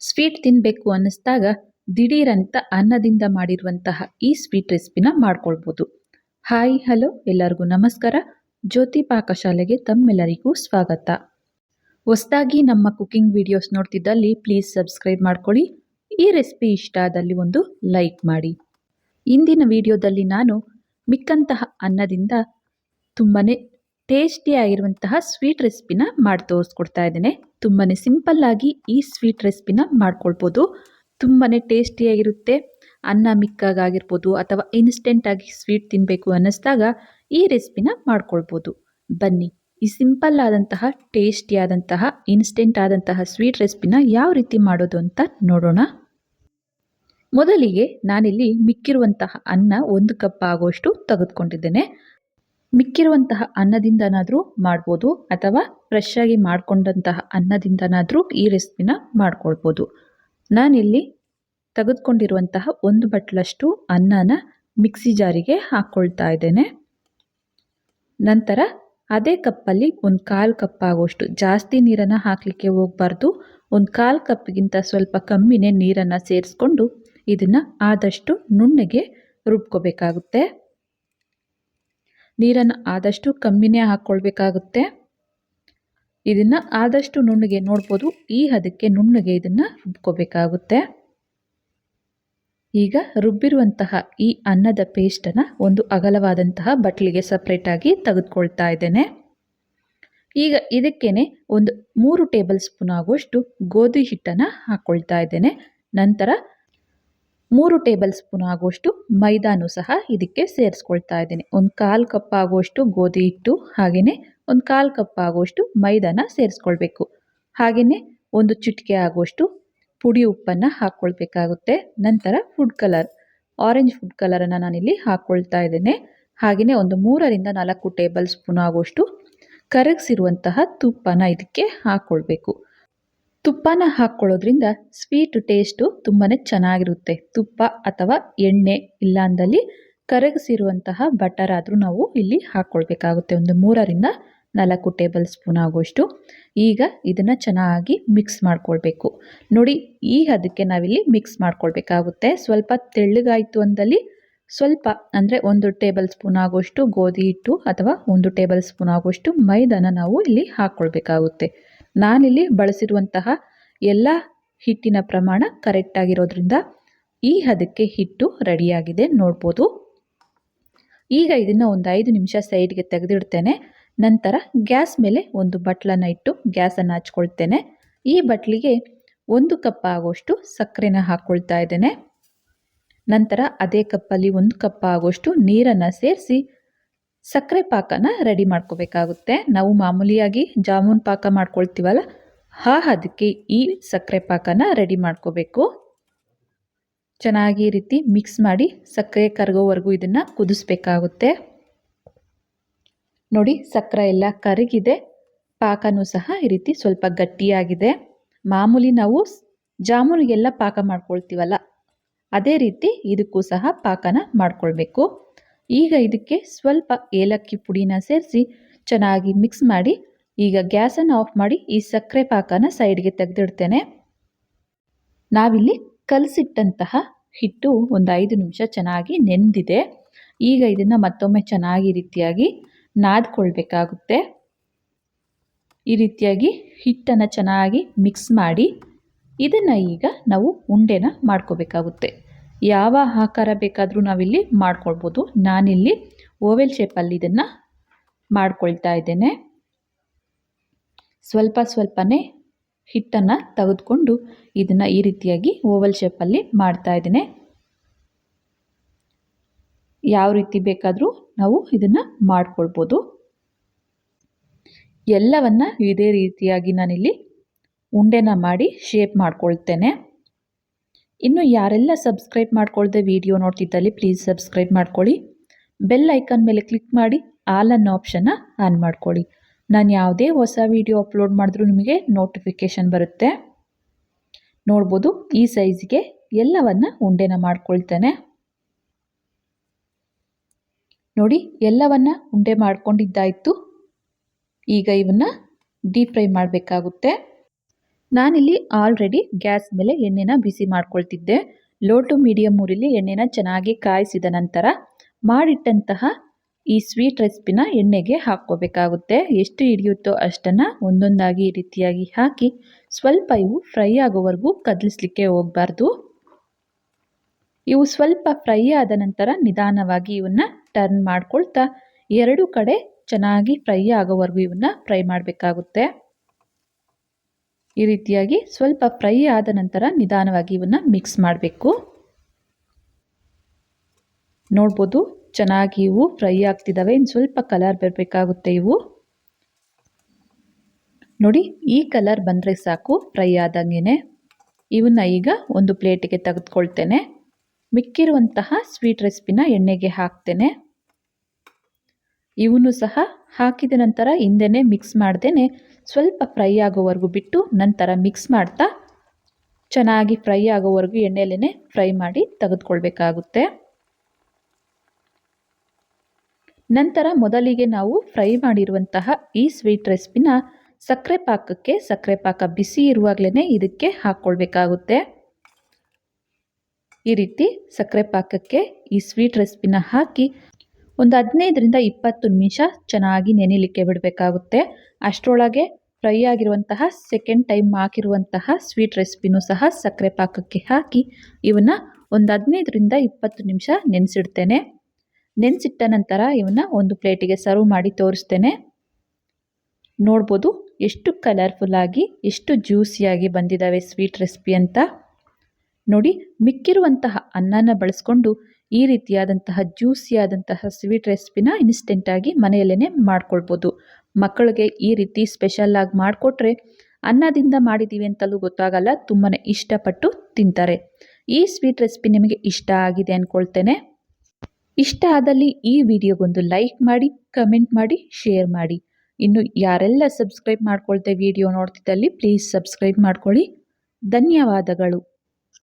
Sweet ತಿನ್ನಬೇಕು ಅನ್ನಿಸ್ದಾಗ ದಿಢೀರಂತ ಅನ್ನದಿಂದ ಮಾಡಿರುವಂತಹ ಈ ಸ್ವೀಟ್ ರೆಸಿಪಿನ ಮಾಡ್ಕೊಳ್ಬೋದು. ಹಾಯ್, ಹಲೋ, ಎಲ್ಲರಿಗೂ ನಮಸ್ಕಾರ. ಜ್ಯೋತಿ ಪಾಕಶಾಲೆಗೆ ತಮ್ಮೆಲ್ಲರಿಗೂ ಸ್ವಾಗತ. ಹೊಸದಾಗಿ ನಮ್ಮ ಕುಕಿಂಗ್ ವಿಡಿಯೋಸ್ ನೋಡ್ತಿದ್ದಲ್ಲಿ ಪ್ಲೀಸ್ ಸಬ್ಸ್ಕ್ರೈಬ್ ಮಾಡ್ಕೊಳ್ಳಿ. ಈ ರೆಸಿಪಿ ಇಷ್ಟ ಆದಲ್ಲಿ ಒಂದು ಲೈಕ್ ಮಾಡಿ. ಇಂದಿನ ವಿಡಿಯೋದಲ್ಲಿ ನಾನು ಮಿಕ್ಕಂತಹ ಅನ್ನದಿಂದ ತುಂಬಾ ಟೇಸ್ಟಿಯಾಗಿರುವಂತಹ ಸ್ವೀಟ್ ರೆಸಿಪಿನ ಮಾಡಿ ತೋರಿಸ್ಕೊಡ್ತಾ ಇದ್ದೇನೆ. ತುಂಬಾ ಸಿಂಪಲ್ಲಾಗಿ ಈ ಸ್ವೀಟ್ ರೆಸಿಪಿನ ಮಾಡ್ಕೊಳ್ಬೋದು. ತುಂಬಾ ಟೇಸ್ಟಿಯಾಗಿರುತ್ತೆ. ಅನ್ನ ಮಿಕ್ಕಾಗಿರ್ಬೋದು ಅಥವಾ ಇನ್ಸ್ಟೆಂಟಾಗಿ ಸ್ವೀಟ್ ತಿನ್ನಬೇಕು ಅನ್ನಿಸ್ದಾಗ ಈ ರೆಸಿಪಿನ ಮಾಡ್ಕೊಳ್ಬೋದು. ಬನ್ನಿ, ಈ ಸಿಂಪಲ್ ಆದಂತಹ, ಟೇಸ್ಟಿಯಾದಂತಹ ಇನ್ಸ್ಟೆಂಟ್ ಆದಂತಹ ಸ್ವೀಟ್ ರೆಸಿಪಿನ ಯಾವ ರೀತಿ ಮಾಡೋದು ಅಂತ ನೋಡೋಣ. ಮೊದಲಿಗೆ ನಾನಿಲ್ಲಿ ಮಿಕ್ಕಿರುವಂತಹ ಅನ್ನ ಒಂದು ಕಪ್ ಆಗೋಷ್ಟು ತೆಗೆದುಕೊಂಡಿದ್ದೇನೆ. ಮಿಕ್ಕಿರುವಂತಹ ಅನ್ನದಿಂದನಾದರೂ ಮಾಡ್ಬೋದು ಅಥವಾ ಫ್ರೆಶ್ ಆಗಿ ಮಾಡಿಕೊಂಡಂತಹ ಅನ್ನದಿಂದನಾದರೂ ಈ ರೆಸಿಪಿನ ಮಾಡ್ಕೊಳ್ಬೋದು. ನಾನಿಲ್ಲಿ ತೆಗೆದುಕೊಂಡಿರುವಂತಹ ಒಂದು ಬಟ್ಲಷ್ಟು ಅನ್ನನ ಮಿಕ್ಸಿ ಜಾರಿಗೆ ಹಾಕ್ಕೊಳ್ತಾ ಇದ್ದೇನೆ. ನಂತರ ಅದೇ ಕಪ್ಪಲ್ಲಿ ಒಂದು ಕಾಲು ಕಪ್ ಆಗೋಷ್ಟು ಜಾಸ್ತಿ ನೀರನ್ನು ಹಾಕಲಿಕ್ಕೆ ಹೋಗಬಾರ್ದು. ಒಂದು ಕಾಲು ಕಪ್ಗಿಂತ ಸ್ವಲ್ಪ ಕಮ್ಮಿನೇ ನೀರನ್ನು ಸೇರಿಸ್ಕೊಂಡು ಇದನ್ನು ಆದಷ್ಟು ನುಣ್ಣಗೆ ರುಬ್ಕೋಬೇಕಾಗುತ್ತೆ. ನೀರನ್ನು ಆದಷ್ಟು ಕಮ್ಮಿನೇ ಹಾಕ್ಕೊಳ್ಬೇಕಾಗುತ್ತೆ. ಇದನ್ನು ಆದಷ್ಟು ನುಣ್ಣಗೆ ನೋಡ್ಬೋದು. ಈ ಹದಕ್ಕೆ ನುಣ್ಣಗೆ ಇದನ್ನು ರುಬ್ಕೋಬೇಕಾಗುತ್ತೆ. ಈಗ ರುಬ್ಬಿರುವಂತಹ ಈ ಅನ್ನದ ಪೇಸ್ಟನ್ನು ಒಂದು ಅಗಲವಾದಂತಹ ಬಟ್ಲಿಗೆ ಸಪ್ರೇಟಾಗಿ ತೆಗೆದುಕೊಳ್ತಾ ಇದ್ದೇನೆ. ಈಗ ಇದಕ್ಕೇನೆ ಒಂದು ಮೂರು ಟೇಬಲ್ ಸ್ಪೂನ್ ಆಗುವಷ್ಟು ಗೋಧಿ ಹಿಟ್ಟನ್ನು ಹಾಕ್ಕೊಳ್ತಾ ಇದ್ದೇನೆ. ನಂತರ ಮೂರು ಟೇಬಲ್ ಸ್ಪೂನ್ ಆಗುವಷ್ಟು ಮೈದಾನು ಸಹ ಇದಕ್ಕೆ ಸೇರಿಸ್ಕೊಳ್ತಾ ಇದ್ದೀನಿ. ಒಂದು ಕಾಲು ಕಪ್ ಆಗುವಷ್ಟು ಗೋಧಿ ಹಿಟ್ಟು ಹಾಗೆಯೇ ಒಂದು ಕಾಲು ಕಪ್ ಆಗುವಷ್ಟು ಮೈದಾನ ಸೇರಿಸ್ಕೊಳ್ಬೇಕು. ಹಾಗೆಯೇ ಒಂದು ಚಿಟಿಕೆ ಆಗುವಷ್ಟು ಪುಡಿ ಉಪ್ಪನ್ನು ಹಾಕ್ಕೊಳ್ಬೇಕಾಗುತ್ತೆ ನಂತರ ಫುಡ್ ಕಲರ್ ಆರೆಂಜ್ ಫುಡ್ ಕಲರನ್ನು ನಾನಿಲ್ಲಿ ಹಾಕ್ಕೊಳ್ತಾ ಇದ್ದೇನೆ. ಹಾಗೆಯೇ ಒಂದು ಮೂರರಿಂದ ನಾಲ್ಕು ಟೇಬಲ್ ಸ್ಪೂನ್ ಆಗುವಷ್ಟು ಕರಗಿಸಿರುವಂತಹ ತುಪ್ಪನ ಇದಕ್ಕೆ ಹಾಕ್ಕೊಳ್ಬೇಕು ತುಪ್ಪನ ಹಾಕ್ಕೊಳ್ಳೋದ್ರಿಂದ ಸ್ವೀಟ್ ಟೇಸ್ಟು ತುಂಬಾ ಚೆನ್ನಾಗಿರುತ್ತೆ. ತುಪ್ಪ ಅಥವಾ ಎಣ್ಣೆ ಇಲ್ಲ ಅಂದಲ್ಲಿ ಕರಗಿಸಿರುವಂತಹ ಬಟರ್ ಆದರೂ ನಾವು ಇಲ್ಲಿ ಹಾಕ್ಕೊಳ್ಬೇಕಾಗುತ್ತೆ. ಒಂದು ಮೂರರಿಂದ ನಾಲ್ಕು ಟೇಬಲ್ ಸ್ಪೂನ್ ಆಗುವಷ್ಟು ಈಗ ಇದನ್ನು ಚೆನ್ನಾಗಿ ಮಿಕ್ಸ್ ಮಾಡ್ಕೊಳ್ಬೇಕು. ನೋಡಿ, ಈ ಅದಕ್ಕೆ ನಾವಿಲ್ಲಿ ಮಿಕ್ಸ್ ಮಾಡ್ಕೊಳ್ಬೇಕಾಗುತ್ತೆ. ಸ್ವಲ್ಪ ತೆಳ್ಳಗಾಯಿತು ಅಂದಲ್ಲಿ ಸ್ವಲ್ಪ, ಅಂದರೆ ಒಂದು ಟೇಬಲ್ ಸ್ಪೂನ್ ಆಗುವಷ್ಟು ಗೋಧಿ ಹಿಟ್ಟು ಅಥವಾ ಒಂದು ಟೇಬಲ್ ಸ್ಪೂನ್ ಆಗುವಷ್ಟು ಮೈದಾನ ನಾವು ಇಲ್ಲಿ ಹಾಕ್ಕೊಳ್ಬೇಕಾಗುತ್ತೆ. ನಾನಿಲ್ಲಿ ಬಳಸಿರುವಂತಹ ಎಲ್ಲ ಹಿಟ್ಟಿನ ಪ್ರಮಾಣ ಕರೆಕ್ಟಾಗಿರೋದ್ರಿಂದ ಈ ಹದಕ್ಕೆ ಹಿಟ್ಟು ರೆಡಿಯಾಗಿದೆ. ನೋಡ್ಬೋದು. ಈಗ ಇದನ್ನು ಒಂದು ಐದು ನಿಮಿಷ ಸೈಡ್ಗೆ ತೆಗೆದಿಡ್ತೇನೆ. ನಂತರ ಗ್ಯಾಸ್ ಮೇಲೆ ಒಂದು ಬಟ್ಲನ್ನು ಇಟ್ಟು ಗ್ಯಾಸನ್ನು ಹಚ್ಕೊಳ್ತೇನೆ. ಈ ಬಟ್ಲಿಗೆ ಒಂದು ಕಪ್ ಆಗೋಷ್ಟು ಸಕ್ಕರೆನ ಹಾಕ್ಕೊಳ್ತಾ ಇದ್ದೇನೆ. ನಂತರ ಅದೇ ಕಪ್ಪಲ್ಲಿ ಒಂದು ಕಪ್ ಆಗೋಷ್ಟು ನೀರನ್ನು ಸೇರಿಸಿ ಸಕ್ಕರೆ ಪಾಕನ ರೆಡಿ ಮಾಡ್ಕೋಬೇಕಾಗುತ್ತೆ. ನಾವು ಮಾಮೂಲಿಯಾಗಿ ಜಾಮೂನ್ ಪಾಕ ಮಾಡ್ಕೊಳ್ತೀವಲ್ಲ ಹಾ ಅದಕ್ಕೆ ಈ ಸಕ್ಕರೆ ಪಾಕನ ರೆಡಿ ಮಾಡ್ಕೋಬೇಕು. ಚೆನ್ನಾಗಿ ರೀತಿ ಮಿಕ್ಸ್ ಮಾಡಿ ಸಕ್ಕರೆ ಕರಗೋವರೆಗೂ ಇದನ್ನು ಕುದಿಸ್ಬೇಕಾಗುತ್ತೆ. ನೋಡಿ, ಸಕ್ಕರೆ ಎಲ್ಲ ಕರಗಿದೆ. ಪಾಕನೂ ಸಹ ಈ ರೀತಿ ಸ್ವಲ್ಪ ಗಟ್ಟಿಯಾಗಿದೆ. ಮಾಮೂಲಿ ನಾವು ಜಾಮೂನಿಗೆಲ್ಲ ಪಾಕ ಮಾಡ್ಕೊಳ್ತೀವಲ್ಲ, ಅದೇ ರೀತಿ ಇದಕ್ಕೂ ಸಹ ಪಾಕನ ಮಾಡ್ಕೊಳ್ಬೇಕು. ಈಗ ಇದಕ್ಕೆ ಸ್ವಲ್ಪ ಏಲಕ್ಕಿ ಪುಡಿನ ಸೇರಿಸಿ ಚೆನ್ನಾಗಿ ಮಿಕ್ಸ್ ಮಾಡಿ, ಈಗ ಗ್ಯಾಸನ್ನು ಆಫ್ ಮಾಡಿ ಈ ಸಕ್ಕರೆ ಪಾಕನ ಸೈಡ್ಗೆ ತೆಗೆದಿಡ್ತೇನೆ. ನಾವಿಲ್ಲಿ ಕಲಸಿಟ್ಟಂತಹ ಹಿಟ್ಟು ಒಂದು ಐದು ನಿಮಿಷ ಚೆನ್ನಾಗಿ ನೆಂದಿದೆ. ಈಗ ಇದನ್ನು ಮತ್ತೊಮ್ಮೆ ಚೆನ್ನಾಗಿ ರೀತಿಯಾಗಿ ನಾದ್ಕೊಳ್ಬೇಕಾಗುತ್ತೆ. ಈ ರೀತಿಯಾಗಿ ಹಿಟ್ಟನ್ನು ಚೆನ್ನಾಗಿ ಮಿಕ್ಸ್ ಮಾಡಿ, ಇದನ್ನು ಈಗ ನಾವು ಉಂಡೆನ ಮಾಡ್ಕೋಬೇಕಾಗುತ್ತೆ. ಯಾವ ಆಕಾರ ಬೇಕಾದರೂ ನಾವಿಲ್ಲಿ ಮಾಡ್ಕೊಳ್ಬೋದು. ನಾನಿಲ್ಲಿ ಓವೆಲ್ ಶೇಪಲ್ಲಿ ಇದನ್ನು ಮಾಡ್ಕೊಳ್ತಾ ಇದ್ದೇನೆ. ಸ್ವಲ್ಪ ಸ್ವಲ್ಪನೇ ಹಿಟ್ಟನ್ನು ತೆಗೆದುಕೊಂಡು ಇದನ್ನು ಈ ರೀತಿಯಾಗಿ ಓವಲ್ ಶೇಪಲ್ಲಿ ಮಾಡ್ತಾ ಇದ್ದೇನೆ. ಯಾವ ರೀತಿ ಬೇಕಾದರೂ ನಾವು ಇದನ್ನು ಮಾಡ್ಕೊಳ್ಬೋದು. ಎಲ್ಲವನ್ನು ಇದೇ ರೀತಿಯಾಗಿ ನಾನಿಲ್ಲಿ ಉಂಡೆನ ಮಾಡಿ ಶೇಪ್ ಮಾಡ್ಕೊಳ್ತೇನೆ. ಇನ್ನು ಯಾರೆಲ್ಲ ಸಬ್ಸ್ಕ್ರೈಬ್ ಮಾಡ್ಕೊಳ್ಳದೆ ವಿಡಿಯೋ ನೋಡ್ತಿದ್ದಲ್ಲಿ ಪ್ಲೀಸ್ ಸಬ್ಸ್ಕ್ರೈಬ್ ಮಾಡ್ಕೊಳ್ಳಿ. ಬೆಲ್ ಐಕಾನ್ ಮೇಲೆ ಕ್ಲಿಕ್ ಮಾಡಿ ಆಲ್ ಅನ್ನೋ ಆಪ್ಷನ್ನ ಆನ್ ಮಾಡ್ಕೊಳ್ಳಿ. ನಾನು ಯಾವುದೇ ಹೊಸ ವಿಡಿಯೋ ಅಪ್ಲೋಡ್ ಮಾಡಿದ್ರೂ ನಿಮಗೆ ನೋಟಿಫಿಕೇಷನ್ ಬರುತ್ತೆ. ನೋಡ್ಬೋದು, ಈ ಸೈಜ್ಗೆ ಎಲ್ಲವನ್ನು ಉಂಡೆನ ಮಾಡ್ಕೊಳ್ತೇನೆ. ನೋಡಿ, ಎಲ್ಲವನ್ನ ಉಂಡೆ ಮಾಡ್ಕೊಂಡಿದ್ದಾಯಿತು. ಈಗ ಇವನ್ನ ಡೀಪ್ ಫ್ರೈ ಮಾಡಬೇಕಾಗುತ್ತೆ. ನಾನಿಲ್ಲಿ ಆಲ್ರೆಡಿ ಗ್ಯಾಸ್ ಮೇಲೆ ಎಣ್ಣೆನ ಬಿಸಿ ಮಾಡ್ಕೊಳ್ತಿದ್ದೆ. ಲೋ ಟು ಮೀಡಿಯಮ್ ಊರಿಲಿ ಎಣ್ಣೆನ ಚೆನ್ನಾಗಿ ಕಾಯಿಸಿದ ನಂತರ ಮಾಡಿಟ್ಟಂತಹ ಈ ಸ್ವೀಟ್ ರೆಸಿಪಿನ ಎಣ್ಣೆಗೆ ಹಾಕ್ಕೋಬೇಕಾಗುತ್ತೆ. ಎಷ್ಟು ಹಿಡಿಯುತ್ತೋ ಅಷ್ಟನ್ನು ಒಂದೊಂದಾಗಿ ಈ ರೀತಿಯಾಗಿ ಹಾಕಿ ಸ್ವಲ್ಪ ಇವು ಫ್ರೈ ಆಗೋವರೆಗೂ ಕದಲಿಸ್ಲಿಕ್ಕೆ ಹೋಗಬಾರ್ದು. ಇವು ಸ್ವಲ್ಪ ಫ್ರೈ ಆದ ನಂತರ ನಿಧಾನವಾಗಿ ಇವನ್ನ ಟರ್ನ್ ಮಾಡ್ಕೊಳ್ತಾ ಎರಡು ಕಡೆ ಚೆನ್ನಾಗಿ ಫ್ರೈ ಆಗೋವರೆಗೂ ಇವನ್ನ ಫ್ರೈ ಮಾಡಬೇಕಾಗುತ್ತೆ. ಈ ರೀತಿಯಾಗಿ ಸ್ವಲ್ಪ ಫ್ರೈ ಆದ ನಂತರ ನಿಧಾನವಾಗಿ ಇವನ್ನು ಮಿಕ್ಸ್ ಮಾಡಬೇಕು. ನೋಡ್ಬೋದು ಚೆನ್ನಾಗಿ ಇವು ಫ್ರೈ ಆಗ್ತಿದ್ದಾವೆ ಇನ್ನು ಸ್ವಲ್ಪ ಕಲರ್ ಬರಬೇಕಾಗುತ್ತೆ ಇವು. ನೋಡಿ, ಈ ಕಲರ್ ಬಂದರೆ ಸಾಕು ಫ್ರೈ ಆದಂಗೆ ಇವನ್ನ ಈಗ ಒಂದು ಪ್ಲೇಟಿಗೆ ತೆಗೆದುಕೊಳ್ತೇನೆ. ಮಿಕ್ಕಿರುವಂತಹ ಸ್ವೀಟ್ ರೆಸಿಪಿನ ಎಣ್ಣೆಗೆ ಹಾಕ್ತೇನೆ. ಇವನು ಸಹ ಹಾಕಿದ ನಂತರ ಹಿಂದೆನೇ ಮಿಕ್ಸ್ ಮಾಡ್ದೇ ಸ್ವಲ್ಪ ಫ್ರೈ ಆಗೋವರೆಗೂ ಬಿಟ್ಟು ನಂತರ ಮಿಕ್ಸ್ ಮಾಡ್ತಾ ಚೆನ್ನಾಗಿ ಫ್ರೈ ಆಗೋವರೆಗೂ ಎಣ್ಣೆಲೇ ಫ್ರೈ ಮಾಡಿ ತೆಗೆದುಕೊಳ್ಬೇಕಾಗುತ್ತೆ. ನಂತರ ಮೊದಲಿಗೆ ನಾವು ಫ್ರೈ ಮಾಡಿರುವಂತಹ ಈ ಸ್ವೀಟ್ ರೆಸಿಪಿನ ಸಕ್ಕರೆ ಪಾಕಕ್ಕೆ ಸಕ್ಕರೆ ಪಾಕ ಬಿಸಿ ಇರುವಾಗಲೇ ಇದಕ್ಕೆ ಹಾಕ್ಕೊಳ್ಬೇಕಾಗುತ್ತೆ. ಈ ರೀತಿ ಸಕ್ಕರೆ ಪಾಕಕ್ಕೆ ಈ ಸ್ವೀಟ್ ರೆಸಿಪಿನ ಹಾಕಿ ಒಂದು ಹದಿನೈದರಿಂದ ಇಪ್ಪತ್ತು ನಿಮಿಷ ಚೆನ್ನಾಗಿ ನೆನೆಲಿಕ್ಕೆ ಬಿಡಬೇಕಾಗುತ್ತೆ. ಅಷ್ಟರೊಳಗೆ ಫ್ರೈ ಆಗಿರುವಂತಹ ಸೆಕೆಂಡ್ ಟೈಮ್ ಹಾಕಿರುವಂತಹ ಸ್ವೀಟ್ ರೆಸಿಪಿನೂ ಸಹ ಸಕ್ಕರೆ ಪಾಕಕ್ಕೆ ಹಾಕಿ ಇವನ್ನ ಒಂದು ಹದಿನೈದರಿಂದ ಇಪ್ಪತ್ತು ನಿಮಿಷ ನೆನೆಸಿಡ್ತೇನೆ. ನೆನೆಸಿಟ್ಟ ನಂತರ ಇವನ್ನ ಒಂದು ಪ್ಲೇಟಿಗೆ ಸರ್ವ್ ಮಾಡಿ ತೋರಿಸ್ತೇನೆ. ನೋಡ್ಬೋದು ಎಷ್ಟು ಕಲರ್ಫುಲ್ಲಾಗಿ ಎಷ್ಟು ಜ್ಯೂಸಿಯಾಗಿ ಬಂದಿದ್ದಾವೆ ಸ್ವೀಟ್ ರೆಸಿಪಿ ಅಂತ. ನೋಡಿ, ಮಿಕ್ಕಿರುವಂತಹ ಅನ್ನನ ಬಳಸ್ಕೊಂಡು ಈ ರೀತಿಯಾದಂತಹ ಜ್ಯೂಸಿಯಾದಂತಹ ಸ್ವೀಟ್ ರೆಸಿಪಿನ ಇನ್ಸ್ಟೆಂಟಾಗಿ ಮನೆಯಲ್ಲೇ ಮಾಡ್ಕೊಳ್ಬೋದು. ಮಕ್ಕಳಿಗೆ ಈ ರೀತಿ ಸ್ಪೆಷಲ್ಲಾಗಿ ಮಾಡಿಕೊಟ್ರೆ ಅನ್ನದಿಂದ ಮಾಡಿದ್ದೀವಿ ಅಂತಲೂ ಗೊತ್ತಾಗಲ್ಲ ತುಂಬಾ ಇಷ್ಟಪಟ್ಟು ತಿಂತಾರೆ. ಈ ಸ್ವೀಟ್ ರೆಸಿಪಿ ನಿಮಗೆ ಇಷ್ಟ ಆಗಿದೆ ಅಂದ್ಕೊಳ್ತೇನೆ ಇಷ್ಟ ಆದಲ್ಲಿ ಈ ವಿಡಿಯೋಗೊಂದು ಲೈಕ್ ಮಾಡಿ, ಕಮೆಂಟ್ ಮಾಡಿ, ಶೇರ್ ಮಾಡಿ. ಇನ್ನು ಯಾರೆಲ್ಲ ಸಬ್ಸ್ಕ್ರೈಬ್ ಮಾಡ್ಕೊಳ್ತೇವೆ ವಿಡಿಯೋ ನೋಡ್ತಿದ್ದಲ್ಲಿ, ಪ್ಲೀಸ್ ಸಬ್ಸ್ಕ್ರೈಬ್ ಮಾಡ್ಕೊಳ್ಳಿ. ಧನ್ಯವಾದಗಳು.